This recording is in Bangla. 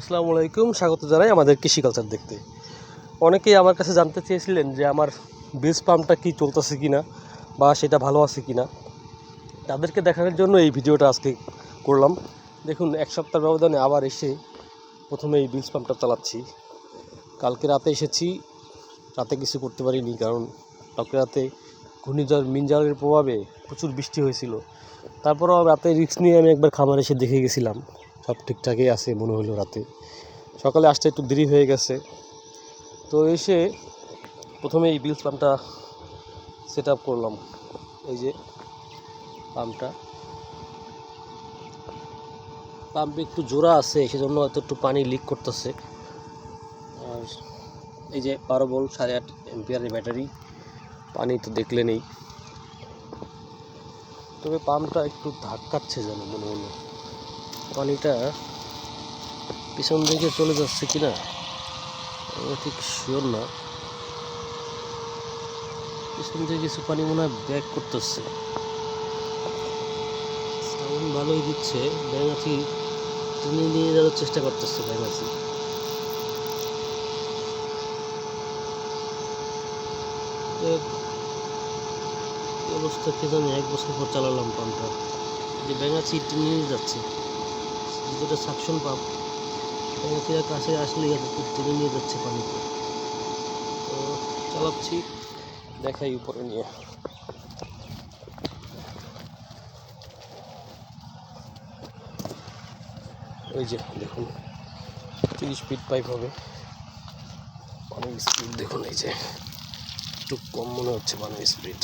আসসালামু আলাইকুম, স্বাগত জানাই আমাদের কৃষি কালচার দেখতে। অনেকেই আমার কাছে জানতে চেয়েছিলেন যে আমার বীজ পাম্পটা কি চলতেছে কিনা বা সেটা ভালো আছে কিনা। তাদেরকে দেখানোর জন্য এই ভিডিওটা আজকে করলাম। দেখুন, এক সপ্তাহ ব্যবধানে আবার এসে প্রথমে এই বীজ পাম্পটা চালাচ্ছি। কালকে রাতে এসেছি, রাতে কিছু করতে পারিনি কারণ কালকে রাতে ঘূর্ণিঝড় মিনজালের প্রভাবে প্রচুর বৃষ্টি হয়েছিল। তারপরও রাতে রিস্ক নিয়ে আমি একবার খামার এসে দেখে গেছিলাম। সব ঠিকঠাকই আছে মনে হলো রাতে। সকালে আসতে একটু দেরি হয়ে গেছে। তো এসে প্রথমে এই বিলস পাম্পটা সেট আপ করলাম। এই যে পাম্পটা। পাম্পে একটু জোড়া আছে, সেজন্য হয়তো একটু পানি লিক করতেছে। আর এই যে বারো বল সাড়ে আট এম্পিয়ারের ব্যাটারি পানি তো দেখলে নেই তবে পাম্পটা একটু ধাক্কাচ্ছে যেন মনে হলো। পানিটা পিছন দিকে চলে যাচ্ছে কিনা ঠিক শিওর না। পিছন থেকে কিছু পানি মনে হয় ব্যাক করতেছে। সাউন্ড ভালোই দিচ্ছে ব্যাঙাচি টেনে নিয়ে যাওয়ার চেষ্টা করতেছে ব্যাঙাচি অবস্থা কে জানে, এক বছর পর চালালাম পাম্পটা। যে ব্যাঙাচি টেনে নিয়ে যাচ্ছে। যেটা সাকশন পাম্প ব্যাঙাচিরা কাছে আসলেই এত টেনে নিয়ে যাচ্ছে পানিতে তো চালাচ্ছি, দেখাই উপরে নিয়ে। ওই যে, দেখুন, তিরিশ ফিট পাইপ হবে। অনেক স্পিড দেখুন এই যে, একটু কম মনে হচ্ছে পানির স্পিড